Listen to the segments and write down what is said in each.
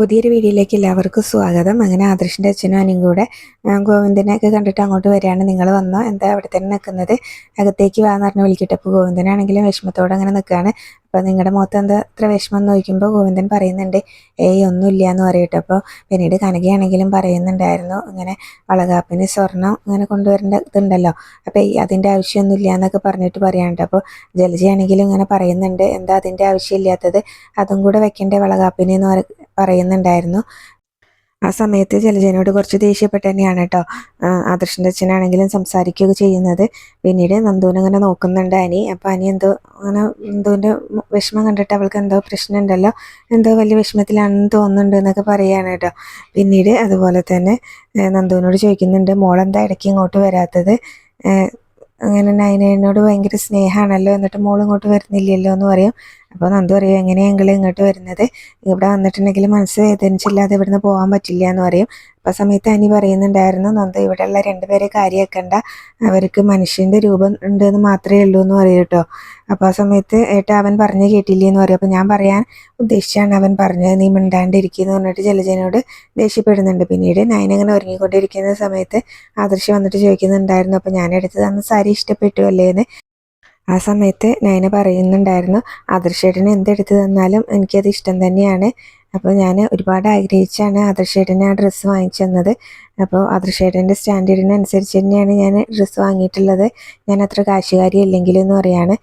പുതിയൊരു വീഡിയോയിലേക്ക് എല്ലാവർക്കും സ്വാഗതം. അങ്ങനെ ആദർശിന്റെ അച്ഛനും അനിയും കൂടെ ഗോവിന്ദനെയൊക്കെ കണ്ടിട്ട് അങ്ങോട്ട് വരികയാണ്. നിങ്ങൾ വന്നോ? എന്താ അവിടെ തന്നെ നിൽക്കുന്നത്? അകത്തേക്ക് വാന്ന് പറഞ്ഞ് വിളിക്കട്ടെ. അപ്പോൾ ഗോവിന്ദനാണെങ്കിലും വിഷമത്തോടെ അങ്ങനെ നിൽക്കുകയാണ്. അപ്പോൾ നിങ്ങളുടെ മുഖത്ത് എന്താ ഇത്ര വിഷമം എന്ന് ചോദിക്കുമ്പോൾ ഗോവിന്ദൻ പറയുന്നുണ്ട് ഏയ് ഒന്നുമില്ല എന്ന് പറയട്ടെ. അപ്പോൾ പിന്നീട് കനകയാണെങ്കിലും പറയുന്നുണ്ടായിരുന്നു ഇങ്ങനെ വളകാപ്പിന് സ്വർണം ഇങ്ങനെ കൊണ്ടുവരേണ്ട ഇതുണ്ടല്ലോ അപ്പോൾ അതിന്റെ ആവശ്യമൊന്നുമില്ല എന്നൊക്കെ പറഞ്ഞിട്ട് പറയാനുണ്ട്. അപ്പോൾ ജലജയാണെങ്കിലും ഇങ്ങനെ പറയുന്നുണ്ട് എന്താ അതിന്റെ ആവശ്യമില്ലാത്തത്? അതും കൂടെ വെക്കേണ്ട വളകാപ്പിന് എന്ന് പറയുന്നുണ്ടായിരുന്നു. ആ സമയത്ത് ജലജനോട് കുറച്ച് ദേഷ്യപ്പെട്ട് തന്നെയാണ് കേട്ടോ ആദർശന്റെ അച്ഛനാണെങ്കിലും സംസാരിക്കുകയൊക്കെ ചെയ്യുന്നത്. പിന്നീട് നന്ദുവിനെ അങ്ങനെ നോക്കുന്നുണ്ട് അനി. അപ്പോൾ അനി എന്തോ അങ്ങനെ നന്ദുവിന്റെ വിഷമം കണ്ടിട്ട് അവൾക്ക് എന്തോ പ്രശ്നമുണ്ടല്ലോ എന്തോ വലിയ വിഷമത്തിലാണെന്ന് തോന്നുന്നുണ്ട് എന്നൊക്കെ പറയുകയാണ് കേട്ടോ പിന്നീട് അതുപോലെ തന്നെ നന്ദുവിനോട് ചോദിക്കുന്നുണ്ട് മോളെന്താ ഇടയ്ക്ക് ഇങ്ങോട്ട് വരാത്തത്? അങ്ങനെ നയനയോട് ഭയങ്കര സ്നേഹമാണല്ലോ എന്നിട്ട് മോൾ ഇങ്ങോട്ട് വരുന്നില്ലല്ലോ എന്ന് പറയും. അപ്പോൾ നന്ദു പറയും എങ്ങനെയാണ് ഞങ്ങൾ ഇങ്ങോട്ട് വരുന്നത്? ഇവിടെ വന്നിട്ടുണ്ടെങ്കിൽ മനസ്സ് വേദനിച്ചില്ലാതെ ഇവിടുന്ന് പോകാൻ പറ്റില്ല എന്ന് പറയും. ആ സമയത്ത് അനി പറയുന്നുണ്ടായിരുന്നു നന്ദ ഇവിടെയുള്ള രണ്ടുപേരെ കാര്യമാക്കണ്ട അവർക്ക് മനുഷ്യന്റെ രൂപം ഉണ്ട് എന്ന് മാത്രമേ ഉള്ളൂ എന്ന് പറയും കേട്ടോ. അപ്പോൾ ആ സമയത്ത് ഏട്ടാ അവൻ പറഞ്ഞു കേട്ടില്ലേ എന്ന് പറയും. അപ്പോൾ ഞാൻ പറയാൻ ഉദ്ദേശിച്ചാണ് അവൻ പറഞ്ഞത്. നീ മിണ്ടാണ്ടിരിക്കുന്നു പറഞ്ഞിട്ട് ജലജനോട് ദേഷ്യപ്പെടുന്നുണ്ട്. പിന്നീട് നയനങ്ങനെ ഒരുങ്ങിക്കൊണ്ടിരിക്കുന്ന സമയത്ത് ആദർശ് വന്നിട്ട് ചോദിക്കുന്നുണ്ടായിരുന്നു. അപ്പോൾ ഞാൻ എടുത്ത് തന്ന സാരി ഇഷ്ടപ്പെട്ടു അല്ലേ എന്ന് ആ സമയത്ത് നയന പറയുന്നുണ്ടായിരുന്നു ആദർശേട്ടന് എന്തെടുത്ത് തന്നാലും എനിക്കത് ഇഷ്ടം തന്നെയാണ്. അപ്പോൾ ഞാൻ ഒരുപാട് ആഗ്രഹിച്ചാണ് ആദർശേട്ടന് ആ ഡ്രസ്സ് വാങ്ങിച്ചു തന്നത്. അപ്പോൾ ആദർശേട്ടന്റെ സ്റ്റാൻഡേർഡിനനുസരിച്ച് തന്നെയാണ് ഞാൻ ഡ്രസ്സ് വാങ്ങിയിട്ടുള്ളത്. ഞാൻ അത്ര കാശുകാരി അല്ലെങ്കിലും എന്ന് പറയാണ്.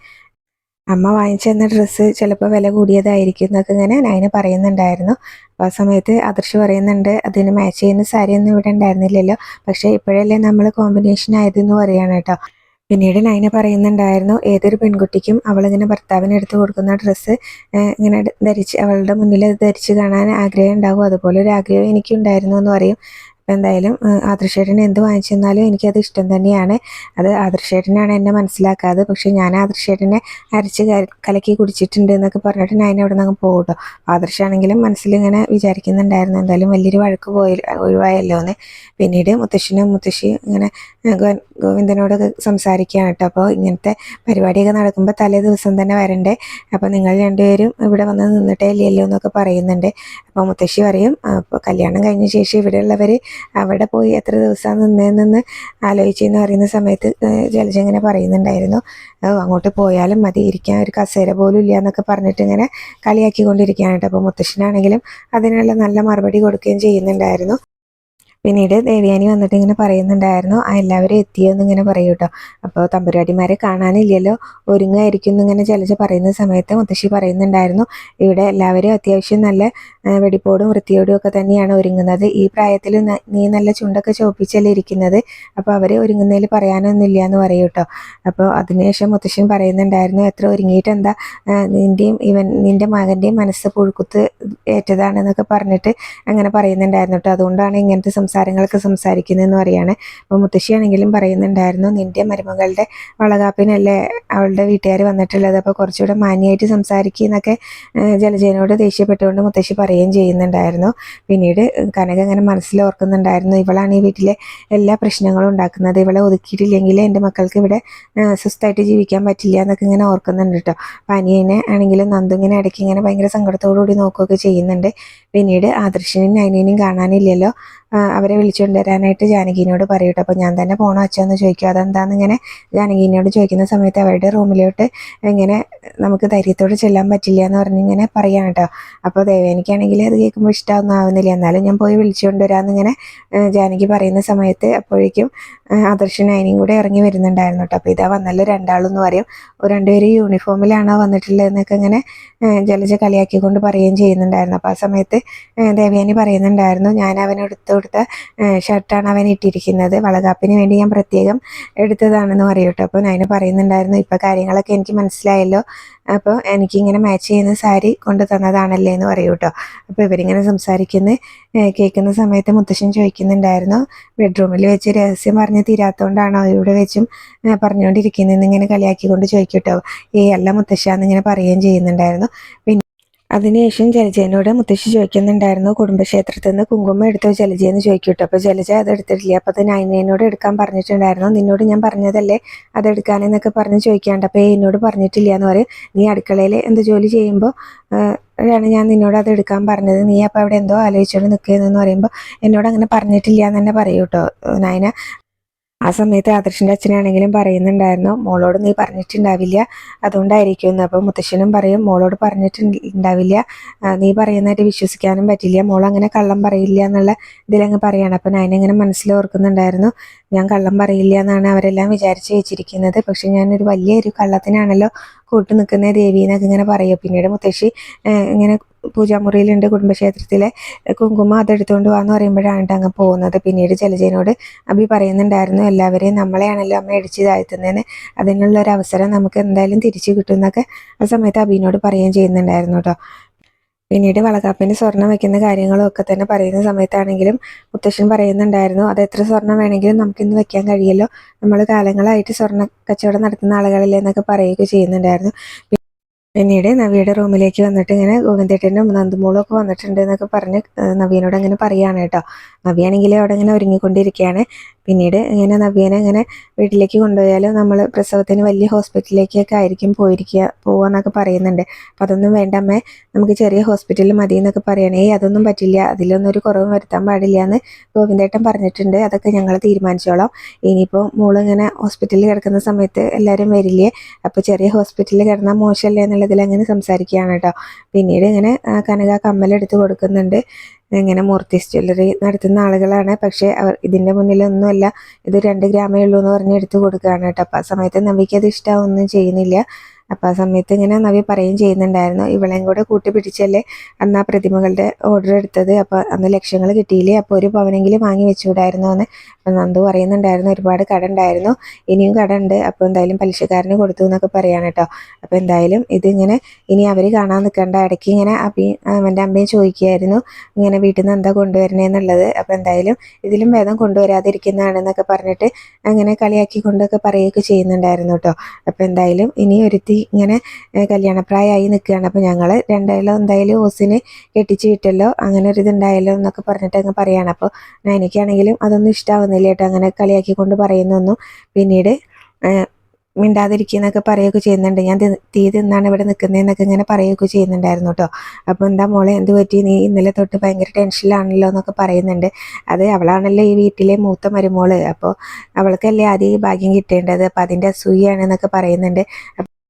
അമ്മ വാങ്ങിച്ചു തന്ന ഡ്രസ്സ് ചിലപ്പോൾ വില കൂടിയതായിരിക്കും എന്നൊക്കെ ഇങ്ങനെ നയന പറയുന്നുണ്ടായിരുന്നു. അപ്പോൾ ആ സമയത്ത് ആദർശ് പറയുന്നുണ്ട് അതിന് മാച്ച് ചെയ്യുന്ന സാരിയൊന്നും ഇവിടെ ഉണ്ടായിരുന്നില്ലല്ലോ. പക്ഷേ ഇപ്പോഴല്ലേ നമ്മൾ കോമ്പിനേഷൻ ആയതെന്ന് പറയുകയാണ് കേട്ടോ. പിന്നീട് നൈന പറയുന്നുണ്ടായിരുന്നു ഏതൊരു പെൺകുട്ടിക്കും അവളിങ്ങനെ ഭർത്താവിന് എടുത്തു കൊടുക്കുന്ന ഡ്രസ്സ് ഇങ്ങനെ ധരിച്ച് അവളുടെ മുന്നിൽ ധരിച്ച് കാണാൻ ആഗ്രഹം ഉണ്ടാകും. അതുപോലെ ഒരു ആഗ്രഹം എനിക്കുണ്ടായിരുന്നു എന്ന് പറയും. എന്തായാലും ആദർശേട്ടൻ എന്ത് വാങ്ങിച്ചെന്നാലും എനിക്കത് ഇഷ്ടം തന്നെയാണ്. അത് ആദർശേട്ടനാണ് എന്നെ മനസ്സിലാക്കാതെ പക്ഷേ ഞാൻ ആദർശേട്ടനെ അരച്ച് കലക്കി കുടിച്ചിട്ടുണ്ട് എന്നൊക്കെ പറഞ്ഞിട്ട് ഞാൻ അവിടെ നിന്ന് പോകും കേട്ടോ ആദർശാണെങ്കിലും മനസ്സിലിങ്ങനെ വിചാരിക്കുന്നുണ്ടായിരുന്നു. എന്തായാലും വലിയൊരു വഴക്ക് പോയി ഒഴിവായല്ലോ എന്ന് പിന്നീട് മുത്തശ്ശനും മുത്തശ്ശി ഇങ്ങനെ ഗോവിന്ദനോടൊക്കെ സംസാരിക്കുകയാണ് കേട്ടോ അപ്പോൾ ഇങ്ങനത്തെ പരിപാടിയൊക്കെ നടക്കുമ്പോൾ തലേ ദിവസം തന്നെ വരണ്ടേ? അപ്പോൾ നിങ്ങൾ രണ്ടുപേരും ഇവിടെ വന്ന് നിന്നിട്ടേ ഇല്ലല്ലോ എന്നൊക്കെ പറയുന്നുണ്ട്. അപ്പോൾ മുത്തശ്ശി പറയും അപ്പോൾ കല്യാണം കഴിഞ്ഞ ശേഷം ഇവിടെയുള്ളവർ അവിടെ പോയി എത്ര ദിവസമാണ് നിന്നതെന്ന് ആലോചിച്ചെന്ന് പറയുന്ന സമയത്ത് ജലജ ഇങ്ങനെ പറയുന്നുണ്ടായിരുന്നു. അങ്ങോട്ട് പോയാലും മതി ഇരിക്കാൻ ഒരു കസേര പോലും ഇല്ല എന്നൊക്കെ പറഞ്ഞിട്ട് ഇങ്ങനെ കളിയാക്കിക്കൊണ്ടിരിക്കുകയാണ് കേട്ടോ. അപ്പോൾ മുത്തശ്ശനാണെങ്കിലും അതിനുള്ള നല്ല മറുപടി കൊടുക്കുകയും ചെയ്യുന്നുണ്ടായിരുന്നു. പിന്നീട് ദേവയാനി വന്നിട്ട് ഇങ്ങനെ പറയുന്നുണ്ടായിരുന്നു ആ എല്ലാവരും എത്തിയെന്ന് ഇങ്ങനെ പറയൂ കേട്ടോ. അപ്പോൾ തമ്പുരാട്ടിമാരെ കാണാനില്ലല്ലോ ഒരുങ്ങായിരിക്കും എന്നിങ്ങനെ ജലജ പറയുന്ന സമയത്ത് മുത്തശ്ശി പറയുന്നുണ്ടായിരുന്നു ഇവിടെ എല്ലാവരും അത്യാവശ്യം നല്ല വെടിപ്പോടും വൃത്തിയോടും ഒക്കെ തന്നെയാണ് ഒരുങ്ങുന്നത്. ഈ പ്രായത്തിൽ നീ നല്ല ചുണ്ടൊക്കെ ചോപ്പിച്ചല്ലേ ഇരിക്കുന്നത്. അപ്പോൾ അവർ ഒരുങ്ങുന്നതിൽ പറയാനൊന്നുമില്ല എന്ന് പറയൂ കേട്ടോ. അപ്പോൾ അതിനുശേഷം മുത്തശ്ശൻ പറയുന്നുണ്ടായിരുന്നു എത്ര ഒരുങ്ങിയിട്ട് എന്താ നിന്റെയും ഇവൻ നിന്റെ മകന്റെയും മനസ്സ് പുഴുക്കുത്ത് ഏറ്റതാണെന്നൊക്കെ പറഞ്ഞിട്ട് അങ്ങനെ പറയുന്നുണ്ടായിരുന്നു കേട്ടോ. അതുകൊണ്ടാണ് ഇങ്ങനത്തെ സംസാരങ്ങളൊക്കെ സംസാരിക്കുന്നതെന്ന് പറയുകയാണ്. അപ്പോൾ മുത്തശ്ശിയാണെങ്കിലും പറയുന്നുണ്ടായിരുന്നു നിന്റെ മരുമകളുടെ വളകാപ്പിനല്ലേ അവളുടെ വീട്ടുകാർ വന്നിട്ടുള്ളത്? അപ്പോൾ കുറച്ചുകൂടെ മാന്യമായിട്ട് സംസാരിക്കുന്നൊക്കെ ജലജയനോട് ദേഷ്യപ്പെട്ടുകൊണ്ട് മുത്തശ്ശി പറയുകയും ചെയ്യുന്നുണ്ടായിരുന്നു. പിന്നീട് കനക അങ്ങനെ മനസ്സിൽ ഓർക്കുന്നുണ്ടായിരുന്നു ഇവളാണ് ഈ വീട്ടിലെ എല്ലാ പ്രശ്നങ്ങളും ഉണ്ടാക്കുന്നത്. ഇവളെ ഒതുക്കിയിട്ടില്ലെങ്കിൽ എന്റെ മക്കൾക്ക് ഇവിടെ സ്വസ്ഥമായിട്ട് ജീവിക്കാൻ പറ്റില്ല എന്നൊക്കെ ഇങ്ങനെ ഓർക്കുന്നുണ്ട് കേട്ടോ. അപ്പം അനിയനെ ആണെങ്കിലും നന്ദു ഇങ്ങനെ ഇടയ്ക്ക് ഇങ്ങനെ ഭയങ്കര സങ്കടത്തോടു കൂടി നോക്കുകയൊക്കെ ചെയ്യുന്നുണ്ട്. പിന്നീട് ആദർശനും അനിയനെയും കാണാനില്ലല്ലോ. അവരെ വിളിച്ചുകൊണ്ട് വരാനായിട്ട് ജാനകിനോട് പറയട്ടെ അപ്പോൾ ഞാൻ തന്നെ പോണോ അച്ഛൻ എന്ന് ചോദിക്കും. അതെന്താന്ന് ഇങ്ങനെ ജാനകിനോട് ചോദിക്കുന്ന സമയത്ത് അവരുടെ റൂമിലോട്ട് ഇങ്ങനെ നമുക്ക് ധൈര്യത്തോട് ചെല്ലാൻ പറ്റില്ല എന്ന് പറഞ്ഞ് ഇങ്ങനെ പറയാണ് കേട്ടോ അപ്പോൾ ദേവേനിക്കാണെങ്കിൽ അത് കേൾക്കുമ്പോൾ ഇഷ്ടമൊന്നും ആവുന്നില്ല. എന്നാലും ഞാൻ പോയി വിളിച്ചുകൊണ്ട് വരാമെന്ന് ഇങ്ങനെ ജാനകി പറയുന്ന സമയത്ത് അപ്പോഴേക്കും ആദർശൻ അതിനും കൂടെ ഇറങ്ങി വരുന്നുണ്ടായിരുന്നു കേട്ടോ അപ്പോൾ ഇതാ വന്നല്ലോ രണ്ടാളെന്ന് പറയും. രണ്ടുപേരും യൂണിഫോമിലാണോ വന്നിട്ടുള്ളതെന്നൊക്കെ ഇങ്ങനെ ജലജ കളിയാക്കിക്കൊണ്ട് പറയുകയും ചെയ്യുന്നുണ്ടായിരുന്നു. അപ്പോൾ ആ സമയത്ത് ദേവയാനി പറയുന്നുണ്ടായിരുന്നു ഞാൻ അവന് എടുത്തു കൊടുത്ത ഷർട്ടാണ് അവൻ ഇട്ടിരിക്കുന്നത്. വളകാപ്പിന് വേണ്ടി ഞാൻ പ്രത്യേകം എടുത്തതാണെന്ന് പറയൂട്ടോ. അപ്പോൾ ഞാൻ പറയുന്നുണ്ടായിരുന്നു ഇപ്പോൾ കാര്യങ്ങളൊക്കെ എനിക്ക് മനസ്സിലായല്ലോ. അപ്പോൾ എനിക്കിങ്ങനെ മാച്ച് ചെയ്യുന്ന സാരി കൊണ്ട് തന്നതാണല്ലേ എന്ന് പറയൂ കേട്ടോ അപ്പോൾ ഇവരിങ്ങനെ സംസാരിക്കുന്ന. കേൾക്കുന്ന സമയത്ത് മുത്തശ്ശൻ ചോദിക്കുന്നുണ്ടായിരുന്നു ബെഡ്റൂമിൽ വെച്ച് രഹസ്യം പറഞ്ഞ് തീരാത്തതുകൊണ്ടാണോ ഇവിടെ വെച്ചും പറഞ്ഞുകൊണ്ടിരിക്കുന്നതെന്ന് ഇങ്ങനെ കളിയാക്കിക്കൊണ്ട് ചോദിക്കും കേട്ടോ ഏ അല്ല മുത്തശ്ശ എന്നിങ്ങനെ പറയുകയും ചെയ്യുന്നുണ്ടായിരുന്നു. പിന്നെ അതിനുശേഷം ജലജേനോട് മുത്തശ്ശി ചോദിക്കുന്നുണ്ടായിരുന്നു കുടുംബക്ഷേത്രത്തിൽ നിന്ന് കുങ്കുമം എടുത്തോ ജലജയെന്ന് ചോദിക്കൂട്ടോ. അപ്പോൾ ജലജ അത് എടുത്തിട്ടില്ല. അപ്പോൾ അത് നൈനേനോട് എടുക്കാൻ പറഞ്ഞിട്ടുണ്ടായിരുന്നു. നിന്നോട് ഞാൻ പറഞ്ഞതല്ലേ? അത് എടുക്കാനെന്നൊക്കെ പറഞ്ഞ് ചോദിക്കാണ്ട്. അപ്പോൾ എന്നോട് പറഞ്ഞിട്ടില്ല എന്ന് പറയും. നീ അടുക്കളയിൽ എന്ത് ജോലി ചെയ്യുമ്പോൾ ആണ് ഞാൻ നിന്നോട് അത് എടുക്കാൻ പറഞ്ഞത്. നീ അപ്പോൾ അവിടെ എന്തോ ആലോചിച്ചുകൊണ്ട് നിൽക്കുന്നതെന്ന് പറയുമ്പോൾ എന്നോട് അങ്ങനെ പറഞ്ഞിട്ടില്ല എന്ന് തന്നെ പറയൂ കേട്ടോ നയന ആ സമയത്ത് ആദർശിന്റെ അച്ഛനാണെങ്കിലും പറയുന്നുണ്ടായിരുന്നു മോളോട് നീ പറഞ്ഞിട്ടുണ്ടാവില്ല അതുകൊണ്ടായിരിക്കും എന്ന് അപ്പോൾ മുത്തശ്ശനും പറയും മോളോട് പറഞ്ഞിട്ടുണ്ടാവില്ല നീ പറയുന്നതായിട്ട് വിശ്വസിക്കാനും പറ്റില്ല മോൾ അങ്ങനെ കള്ളം പറയില്ല എന്നുള്ള ഇതിലങ്ങ് പറയാണ്. അപ്പം ഞാൻ ഇങ്ങനെ മനസ്സിൽ ഓർക്കുന്നുണ്ടായിരുന്നു ഞാൻ കള്ളം പറയില്ല എന്നാണ് അവരെല്ലാം വിചാരിച്ച് വെച്ചിരിക്കുന്നത് പക്ഷെ ഞാനൊരു വലിയൊരു കള്ളത്തിനാണല്ലോ കൂട്ടു നിൽക്കുന്ന ദേവി എന്നൊക്കെ ഇങ്ങനെ പറയും. പിന്നീട് മുത്തശ്ശി ഇങ്ങനെ പൂജാമുറിയിലുണ്ട് കുടുംബക്ഷേത്രത്തിലെ. കുങ്കുമ അതെടുത്തുകൊണ്ട് വാന്ന് പറയുമ്പോഴാണ് അങ്ങ് പോകുന്നത്. പിന്നീട് ജലജനോട് അഭി പറയുന്നുണ്ടായിരുന്നു എല്ലാവരെയും നമ്മളെയാണല്ലോ അമ്മ അടിച്ചു താഴ്ത്തുന്നതിന് അതിനുള്ള ഒരു അവസരം നമുക്ക് എന്തായാലും തിരിച്ചു കിട്ടുമെന്നൊക്കെ ആ സമയത്ത് അഭിനോട് പറയുകയും ചെയ്യുന്നുണ്ടായിരുന്നു കേട്ടോ പിന്നീട് വളകാപ്പിന് സ്വർണം വെക്കുന്ന കാര്യങ്ങളും ഒക്കെ തന്നെ പറയുന്ന സമയത്താണെങ്കിലും മുത്തശ്ശൻ പറയുന്നുണ്ടായിരുന്നു അത് എത്ര സ്വർണം വേണമെങ്കിലും നമുക്കിന്ന് വെക്കാൻ കഴിയല്ലോ. നമ്മൾ കാലങ്ങളായിട്ട് സ്വർണ കച്ചവടം നടത്തുന്ന ആളുകളല്ലേ എന്നൊക്കെ പറയുകയൊക്കെ ചെയ്യുന്നുണ്ടായിരുന്നു. പിന്നീട് നവിയുടെ റൂമിലേക്ക് വന്നിട്ട് ഇങ്ങനെ ഗോവിന്ദേട്ടനും നന്ദമോളും ഒക്കെ വന്നിട്ടുണ്ട് എന്നൊക്കെ പറഞ്ഞ് നവീനോട് അങ്ങനെ പറയാണ് കേട്ടോ. നവിയാണെങ്കിൽ അവിടെ ഇങ്ങനെ ഒരുങ്ങിക്കൊണ്ടിരിക്കുകയാണ്. പിന്നീട് ഇങ്ങനെ നവ്യനെ ഇങ്ങനെ വീട്ടിലേക്ക് കൊണ്ടുപോയാലും നമ്മൾ പ്രസവത്തിന് വലിയ ഹോസ്പിറ്റലിലേക്കൊക്കെ ആയിരിക്കും പോയിരിക്കുക പോവാന്നൊക്കെ പറയുന്നുണ്ട്. അപ്പം അതൊന്നും വേണ്ട അമ്മേ നമുക്ക് ചെറിയ ഹോസ്പിറ്റലിൽ മതി എന്നൊക്കെ പറയണേ അതൊന്നും പറ്റില്ല. അതിലൊന്നും ഒരു കുറവും വരുത്താൻ പാടില്ല എന്ന് ഗോവിന്ദേട്ടൻ പറഞ്ഞിട്ടുണ്ട്. അതൊക്കെ ഞങ്ങൾ തീരുമാനിച്ചോളാം. ഇനിയിപ്പോൾ മോളിങ്ങനെ ഹോസ്പിറ്റലിൽ കിടക്കുന്ന സമയത്ത് എല്ലാവരും വരില്ലേ? അപ്പോൾ ചെറിയ ഹോസ്പിറ്റലിൽ കിടന്നാൽ മോശമല്ലേ എന്നുള്ളതിൽ അങ്ങനെ സംസാരിക്കുകയാണ് കേട്ടോ. പിന്നീട് ഇങ്ങനെ കനക കമ്മലെടുത്ത് കൊടുക്കുന്നുണ്ട്. ഇങ്ങനെ മൂർത്തി ജ്വല്ലറി നടത്തുന്ന ആളുകളാണ്. പക്ഷേ അവർ ഇതിന്റെ മുന്നിലൊന്നുമല്ല ഇത് രണ്ട് ഗ്രാമേ ഉള്ളൂ എന്ന് പറഞ്ഞ് എടുത്തു കൊടുക്കുകയാണ് കേട്ടോ. അപ്പോൾ ആ സമയത്ത് നവിക്ക് അത് ചെയ്യുന്നില്ല. അപ്പോൾ ആ സമയത്ത് ഇങ്ങനെ നവി പറയുകയും ചെയ്യുന്നുണ്ടായിരുന്നു. ഇവളെയും കൂടെ കൂട്ടി പിടിച്ചല്ലേ അന്ന് ആ പ്രതിമകളുടെ ഓർഡർ എടുത്തത്? അപ്പോൾ അന്ന് ലക്ഷ്യങ്ങൾ കിട്ടിയില്ലേ? അപ്പോൾ ഒരു പവനെങ്കിലും വാങ്ങി വെച്ചുകൂടായിരുന്നു എന്ന്? നന്ദു പറയുന്നുണ്ടായിരുന്നു ഒരുപാട് കട ഉണ്ടായിരുന്നു. ഇനിയും കട ഉണ്ട്. അപ്പോൾ എന്തായാലും പലിശക്കാരന് കൊടുത്തു എന്നൊക്കെ പറയാണ് കേട്ടോ അപ്പോൾ എന്തായാലും ഇതിങ്ങനെ ഇനി അവർ കാണാൻ നിൽക്കേണ്ട. ഇടയ്ക്ക് ഇങ്ങനെ അപ്പി അവന്റെ അമ്മയും ചോദിക്കുകയായിരുന്നു ഇങ്ങനെ വീട്ടിൽ നിന്ന് എന്താ കൊണ്ടുവരണേന്നുള്ളത് അപ്പോൾ എന്തായാലും ഇതിലും ഭേദം കൊണ്ടുവരാതിരിക്കുന്നതാണെന്നൊക്കെ പറഞ്ഞിട്ട് അങ്ങനെ കളിയാക്കി കൊണ്ടൊക്കെ പറയുകയൊക്കെ ചെയ്യുന്നുണ്ടായിരുന്നു കേട്ടോ അപ്പോൾ എന്തായാലും ഇനി ഒരുത്തി ഇങ്ങനെ കല്യാണപ്രായമായി നിൽക്കുകയാണ്. അപ്പോൾ ഞങ്ങൾ രണ്ടായാലും എന്തായാലും ഓസിന് കെട്ടിച്ച് വിട്ടല്ലോ. അങ്ങനെ ഒരു ഇതുണ്ടായല്ലോ എന്നൊക്കെ പറഞ്ഞിട്ട് അങ്ങ് പറയുകയാണ് അപ്പോൾ എനിക്കാണെങ്കിലും അതൊന്നും ഇഷ്ടമാവുന്നില്ല കേട്ടോ. അങ്ങനെ കളിയാക്കിക്കൊണ്ട് പറയുന്നൊന്നും പിന്നീട് മിണ്ടാതിരിക്കുന്നൊക്കെ പറയുകയൊക്കെ ചെയ്യുന്നുണ്ട്. ഞാൻ തീ തിന്നാണ് ഇവിടെ നിൽക്കുന്നതെന്നൊക്കെ ഇങ്ങനെ പറയുകയൊക്കെ ചെയ്യുന്നുണ്ടായിരുന്നു കേട്ടോ. അപ്പോൾ എന്താ മോളെ എന്ത് പറ്റി? നീ ഇന്നലെ തൊട്ട് ഭയങ്കര ടെൻഷനിലാണല്ലോ എന്നൊക്കെ പറയുന്നുണ്ട്. അത് അവളാണല്ലോ ഈ വീട്ടിലെ മൂത്ത മരുമോൾ. അപ്പോൾ അവൾക്കല്ലേ ആദ്യം ഈ ഭാഗ്യം കിട്ടേണ്ടത്? അപ്പോൾ അതിന്റെ അസൂയാണെന്നൊക്കെ പറയുന്നുണ്ട്.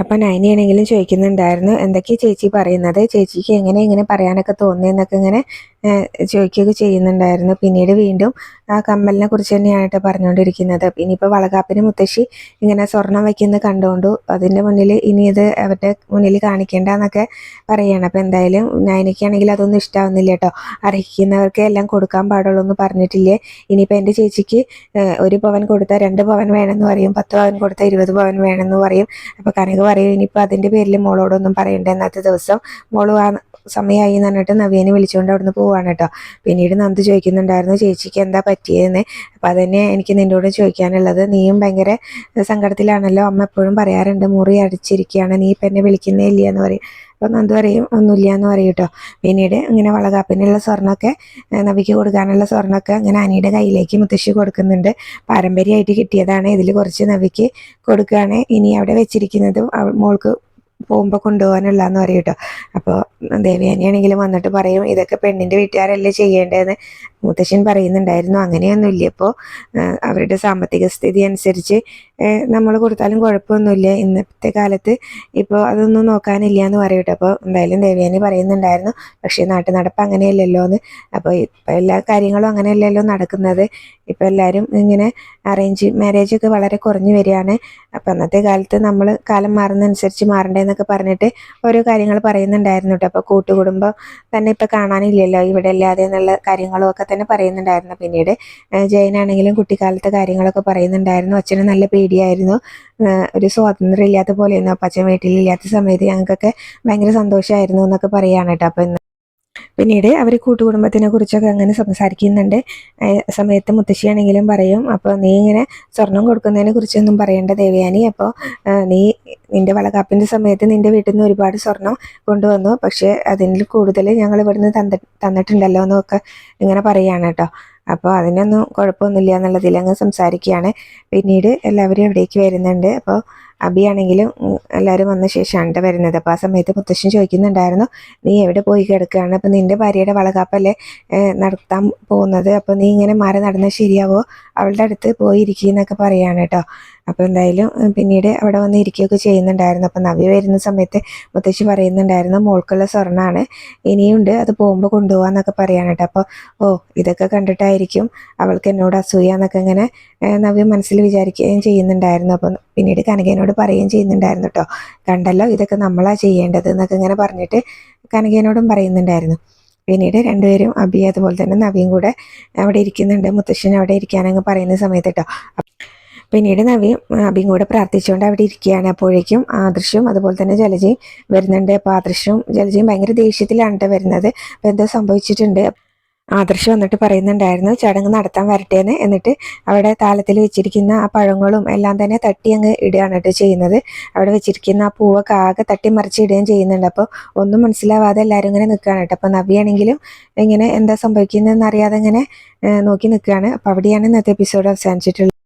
അപ്പം നൈനിയാണെങ്കിലും ചോദിക്കുന്നുണ്ടായിരുന്നു എന്തൊക്കെയാണ് ചേച്ചി പറയുന്നത്? ചേച്ചിക്ക് എങ്ങനെ ഇങ്ങനെ പറയാനൊക്കെ തോന്നിയെന്നൊക്കെ ഇങ്ങനെ ചോദിക്കുകയൊക്കെ ചെയ്യുന്നുണ്ടായിരുന്നു. പിന്നീട് വീണ്ടും ആ കമ്മലിനെ കുറിച്ച് തന്നെയാണ് പറഞ്ഞുകൊണ്ടിരിക്കുന്നത്. ഇനിയിപ്പോൾ വളകാപ്പിന് മുത്തശ്ശി ഇങ്ങനെ സ്വർണം വയ്ക്കുന്നത് കണ്ടുകൊണ്ടു അതിന്റെ മുന്നിൽ ഇനി ഇത് അവരുടെ മുന്നിൽ കാണിക്കേണ്ടെന്നൊക്കെ പറയുകയാണ് അപ്പോൾ എന്തായാലും നയനയ്ക്കാണെങ്കിൽ അതൊന്നും ഇഷ്ടമാവുന്നില്ല കേട്ടോ. അർഹിക്കുന്നവർക്ക് എല്ലാം കൊടുക്കാൻ പാടുള്ളൂ എന്ന് പറഞ്ഞിട്ടില്ലേ? ഇനിയിപ്പോൾ എന്റെ ചേച്ചിക്ക് ഒരു പവൻ കൊടുത്താൽ രണ്ട് പവൻ വേണമെന്ന് പറയും പത്ത് പവൻ കൊടുത്താൽ ഇരുപത് പവൻ വേണമെന്ന് പറയും. അപ്പോൾ കനക പറയും ഇനിയിപ്പോൾ അതിന്റെ പേരിൽ മോളോടൊന്നും പറയണ്ട ഇന്നത്തെ ദിവസം. മോൾ സമയമായി എന്ന് പറഞ്ഞിട്ട് നവ്യനെ വിളിച്ചുകൊണ്ട് അവിടുന്ന് പോവാണ് കേട്ടോ. പിന്നീട് നന്ദ് ചോദിക്കുന്നുണ്ടായിരുന്നു ചേച്ചിക്ക് എന്താ പറ്റിയതെന്ന്? അപ്പം അതന്നെ എനിക്ക് നിന്നോട് ചോദിക്കാനുള്ളത്. നീയും ഭയങ്കര സങ്കടത്തിലാണല്ലോ. അമ്മ എപ്പോഴും പറയാറുണ്ട് മുറി അടിച്ചിരിക്കുകയാണ്. നീ ഇപ്പം എന്നെ വിളിക്കുന്നേ ഇല്ല എന്ന് പറയും. അപ്പം നന്ദ് പറയും ഒന്നുമില്ല എന്ന് പറയും കേട്ടോ. പിന്നീട് ഇങ്ങനെ വളകാപ്പിനുള്ള സ്വർണമൊക്കെ നവിക്ക് കൊടുക്കാനുള്ള സ്വർണമൊക്കെ അങ്ങനെ അനിയുടെ കയ്യിലേക്ക് മുത്തശ്ശി കൊടുക്കുന്നുണ്ട്. പാരമ്പര്യമായിട്ട് കിട്ടിയതാണ്. ഇതിൽ കുറച്ച് നവിക്ക് കൊടുക്കുകയാണ്. ഇനി അവിടെ വെച്ചിരിക്കുന്നതും മോൾക്ക് പോകുമ്പോൾ കൊണ്ടുപോകാനുള്ളതെന്ന് പറയും കേട്ടോ അപ്പോൾ ദേവയാനിയാണെങ്കിലും വന്നിട്ട് പറയും ഇതൊക്കെ പെണ്ണിന്റെ വീട്ടുകാരല്ലേ ചെയ്യേണ്ടതെന്ന് മുത്തശ്ശൻ പറയുന്നുണ്ടായിരുന്നു അങ്ങനെയൊന്നുമില്ല. ഇപ്പോൾ അവരുടെ സാമ്പത്തിക സ്ഥിതി അനുസരിച്ച് നമ്മൾ കൊടുത്താലും കുഴപ്പമൊന്നുമില്ല. ഇന്നത്തെ കാലത്ത് ഇപ്പോൾ അതൊന്നും നോക്കാനില്ല എന്ന് പറയട്ടെ. അപ്പോൾ എന്തായാലും ദേവ്യാനി പറയുന്നുണ്ടായിരുന്നു പക്ഷേ നാട്ടു നടപ്പ് അങ്ങനെയല്ലല്ലോ എന്ന് അപ്പോൾ ഇപ്പോൾ എല്ലാ കാര്യങ്ങളും അങ്ങനെയല്ലല്ലോ നടക്കുന്നത്. ഇപ്പോൾ എല്ലാവരും ഇങ്ങനെ അറേഞ്ച് മാരേജ് ഒക്കെ വളരെ കുറഞ്ഞു വരികയാണ്. അപ്പോൾ അന്നത്തെ കാലത്ത് നമ്മൾ കാലം മാറുന്നതനുസരിച്ച് മാറണ്ടേന്നൊക്കെ പറഞ്ഞിട്ട് ഓരോ കാര്യങ്ങൾ പറയുന്നുണ്ടായിരുന്നു കേട്ടോ. അപ്പോൾ കൂട്ടുകുടുംബം തന്നെ ഇപ്പോൾ കാണാനില്ലല്ലോ. ഇവിടെ അല്ലാതെ എന്നുള്ള കാര്യങ്ങളും ഒക്കെ തന്നെ പറയുന്നുണ്ടായിരുന്നു. പിന്നീട് ജയനാണെങ്കിലും കുട്ടിക്കാലത്തെ കാര്യങ്ങളൊക്കെ പറയുന്നുണ്ടായിരുന്നു. അച്ഛന് നല്ല പേടിയായിരുന്നു. ഒരു സ്വാതന്ത്ര്യം ഇല്ലാത്ത പോലെയായിരുന്നു. അപ്പം വീട്ടിലില്ലാത്ത സമയത്ത് ഞങ്ങൾക്കൊക്കെ ഭയങ്കര സന്തോഷമായിരുന്നു എന്നൊക്കെ പറയുകയാണ് കേട്ടോ. അപ്പം പിന്നീട് അവർ കൂട്ടുകുടുംബത്തിനെ കുറിച്ചൊക്കെ അങ്ങനെ സംസാരിക്കുന്നുണ്ട്. സമയത്ത് മുത്തശ്ശിയാണെങ്കിലും പറയും അപ്പോൾ നീ ഇങ്ങനെ സ്വർണം കൊടുക്കുന്നതിനെ കുറിച്ചൊന്നും പറയേണ്ട ദേവയാനി. അപ്പോൾ നീ നിന്റെ വളകാപ്പിന്റെ സമയത്ത് നിന്റെ വീട്ടിൽ നിന്ന് ഒരുപാട് സ്വർണം കൊണ്ടുവന്നു. പക്ഷേ അതിൽ കൂടുതൽ ഞങ്ങൾ ഇവിടുന്ന് തന്നി തന്നിട്ടുണ്ടല്ലോ എന്നൊക്കെ ഇങ്ങനെ പറയുകയാണ് കേട്ടോ. അപ്പോൾ അതിനൊന്നും കുഴപ്പമൊന്നുമില്ല എന്നുള്ളതിൽ അങ്ങ് സംസാരിക്കുകയാണ്. പിന്നീട് എല്ലാവരും എവിടേക്ക് വരുന്നുണ്ട്. അപ്പോൾ അബിയാണെങ്കിലും എല്ലാവരും വന്ന ശേഷമാണ് വരുന്നത്. അപ്പോൾ ആ സമയത്ത് മുത്തശ്ശൻ ചോദിക്കുന്നുണ്ടായിരുന്നു നീ എവിടെ പോയി കിടക്കുകയാണ്? അപ്പോൾ നിന്റെ ഭാര്യയുടെ വളകാപ്പല്ലേ നടത്താൻ പോകുന്നത്? അപ്പോൾ നീ ഇങ്ങനെ മാറി നടന്നാൽ ശരിയാവോ? അവളുടെ അടുത്ത് പോയി പറയാണ് കേട്ടോ അപ്പോൾ എന്തായാലും പിന്നീട് അവിടെ വന്ന് ഇരിക്കുകയൊക്കെ ചെയ്യുന്നുണ്ടായിരുന്നു. അപ്പോൾ നവി വരുന്ന സമയത്ത് മുത്തശ്ശി പറയുന്നുണ്ടായിരുന്നു മോൾക്കുള്ള സ്വർണമാണ് ഇനിയുണ്ട് അത് പോകുമ്പോൾ കൊണ്ടുപോകാന്നൊക്കെ പറയാൻ കേട്ടോ. അപ്പോൾ ഓ ഇതൊക്കെ കണ്ടിട്ടായിരിക്കും അവൾക്ക് എന്നോട് അസൂയ എന്നൊക്കെ ഇങ്ങനെ നവ്യ മനസ്സിൽ വിചാരിക്കുകയും ചെയ്യുന്നുണ്ടായിരുന്നു. അപ്പം പിന്നീട് കനകേനോട് പറയുകയും ചെയ്യുന്നുണ്ടായിരുന്നു കേട്ടോ. കണ്ടല്ലോ ഇതൊക്കെ നമ്മളാ ചെയ്യേണ്ടത് എന്നൊക്കെ ഇങ്ങനെ പറഞ്ഞിട്ട് കനകേനോടും പറയുന്നുണ്ടായിരുന്നു. പിന്നീട് രണ്ടുപേരും അബി അതുപോലെ തന്നെ നവിയും കൂടെ അവിടെ ഇരിക്കുന്നുണ്ട്. മുത്തശ്ശൻ അവിടെ ഇരിക്കാനങ്ങ് പറയുന്ന സമയത്ത് കേട്ടോ. പിന്നീട് നവിയും അബിയും കൂടെ പ്രാർത്ഥിച്ചുകൊണ്ട് അവിടെ ഇരിക്കുകയാണ്. അപ്പോഴേക്കും ആദൃശ്യം അതുപോലെ തന്നെ ജലജയും വരുന്നുണ്ട്. അപ്പോൾ ആദൃശ്യവും ജലജയും ഭയങ്കര ദേഷ്യത്തിലാണ് വരുന്നത്. അപ്പോൾ എന്തോ സംഭവിച്ചിട്ടുണ്ട്. ആദർശം വന്നിട്ട് പറയുന്നുണ്ടായിരുന്നു ചടങ്ങ് നടത്താൻ വരട്ടേന്ന് എന്നിട്ട് അവിടെ താലത്തിൽ വെച്ചിരിക്കുന്ന ആ പഴങ്ങളും എല്ലാം തന്നെ തട്ടി അങ്ങ് ഇടുകയാണ് കേട്ടോ ചെയ്യുന്നത്. അവിടെ വെച്ചിരിക്കുന്ന ആ പൂവൊക്കെ ആകെ തട്ടി മറിച്ച് ഇടുകയും ചെയ്യുന്നുണ്ട്. അപ്പോൾ ഒന്നും മനസ്സിലാവാതെ എല്ലാവരും ഇങ്ങനെ നിൽക്കുകയാണ് കേട്ടോ അപ്പോൾ നവിയാണെങ്കിലും ഇങ്ങനെ എന്താ സംഭവിക്കുന്നതെന്ന് അറിയാതെ ഇങ്ങനെ നോക്കി നിൽക്കുകയാണ്. അപ്പോൾ അവിടെയാണ് ഇന്നത്തെ എപ്പിസോഡ് അവസാനിച്ചിട്ടുള്ളത്.